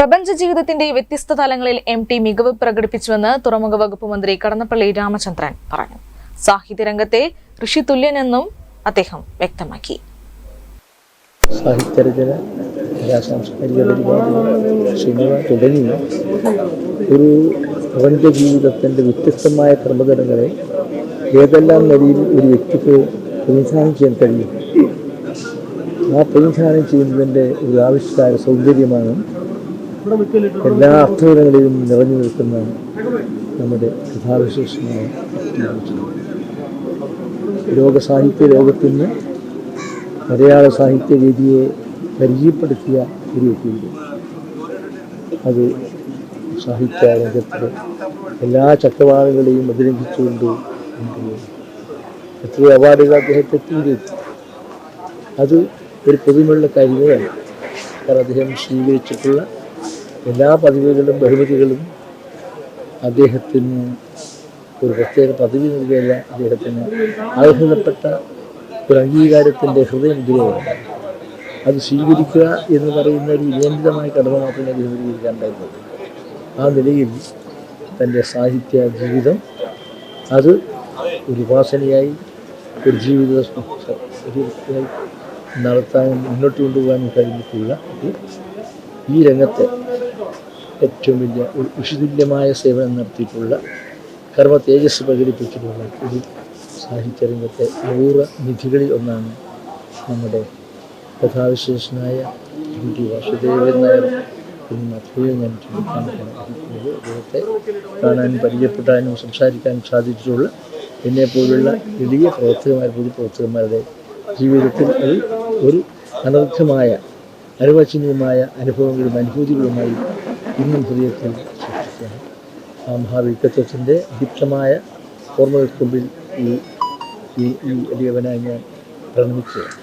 പ്രപഞ്ച ജീവിതത്തിന്റെ വ്യത്യസ്ത തലങ്ങളിൽ എം ടി മികവ് പ്രകടിപ്പിച്ചുവെന്ന് തുറമുഖ വകുപ്പ് മന്ത്രി കടന്നപ്പള്ളി രാമചന്ദ്രൻ പറഞ്ഞു. സാഹിത്യരംഗത്തെ ഋഷിതുല്യനെന്നും അദ്ദേഹം വ്യക്തമാക്കി. സാഹിത്യരചന കലാസാംസ്കാരിക പരിപാടികൾ സിനിമ തുടങ്ങി ഒരു പ്രപഞ്ച ജീവിതത്തിന്റെ വ്യത്യസ്തമായ ക്രമതലങ്ങളെ ഏതെല്ലാം നിലയിൽ ഒരു വ്യക്തിക്ക് പ്രതിനിധാനം ചെയ്യാൻ കഴിയും? ആ പ്രതിനിധാനം ചെയ്യുന്നതിന്റെ ഒരു ആവിഷ്കാര സൗന്ദര്യമാണ് എല്ലാ അർത്ഥങ്ങളിലും നിറഞ്ഞു നിൽക്കുന്ന നമ്മുടെ കഥാവിശേഷമായ ലോക സാഹിത്യ ലോകത്തിന് മലയാള സാഹിത്യ രീതിയെ പരിചയപ്പെടുത്തിയ ഒരു വ്യക്തിയുണ്ട്. അത് സാഹിത്യ രംഗത്തിലെ എല്ലാ ചക്രവാളങ്ങളെയും അതിലംഘിച്ചുകൊണ്ട് എത്ര അവാർഡുകൾ അദ്ദേഹത്തെ എത്തിയിട്ടുണ്ട് അത് ഒരു പൊതുമുള്ള കാര്യങ്ങളാണ് അദ്ദേഹം സ്വീകരിച്ചിട്ടുള്ള എല്ലാ പദവികളും ബഹുമതികളും അദ്ദേഹത്തിന് ഒരു പ്രത്യേക പദവി നൽകിയല്ല. അദ്ദേഹത്തിന് അർഹതപ്പെട്ട ഒരു അംഗീകാരത്തിന്റെ ഹൃദയമുദ്രയാണ് അത് സ്വീകരിക്കുക എന്ന് പറയുന്ന ഒരു നിയന്ത്രിതമായ കടമ മാത്രമേ അദ്ദേഹം സ്വീകരിക്കാണ്ടായിരുന്നുള്ളൂ ആ നിലയിൽ തന്റെ സാഹിത്യ ജീവിതം അത് ഒരു ഉപാസനയായി ഒരു ജീവിത നടത്താൻ മുന്നോട്ട് കൊണ്ടുപോകാനും കഴിഞ്ഞിട്ടുള്ള ഈ രംഗത്തെ ഏറ്റവും വലിയ ഒരു വിഷുതുല്യമായ സേവനം നടത്തിയിട്ടുള്ള കർമ്മ തേജസ് പ്രകടിപ്പിച്ചിട്ടുള്ള ഒരു സാഹിത്യരംഗത്തെ അപൂർവ നിധികളിൽ ഒന്നാണ് നമ്മുടെ കഥാവിശേഷനായ എം വാസുദേവൻ നായർ. എന്ന് അദ്ദേഹത്തെ കാണാനും പരിചയപ്പെടാനും സംസാരിക്കാനും സാധിച്ചിട്ടുള്ള. എന്നെപ്പോലുള്ള എളിയ പ്രവർത്തകന്മാർ പൊതുപ്രവർത്തകന്മാരുടെ ജീവിതത്തിൽ അത് ഒരു അനർഘമായ അനുവചനീയമായ അനുഭവങ്ങളും അനുഭൂതികളുമായി ഇന്നും ഹൃദയത്തിൽ സൂക്ഷിക്കുകയാണ് ആ മഹാവ്യക്തിത്വത്തിന്റെ ദീപ്തമായ ഓർമ്മകൾക്ക് മുമ്പിൽ ഈ ഈ എളിയവനായി ഞാൻ പ്രണമിക്കുകയാണ്.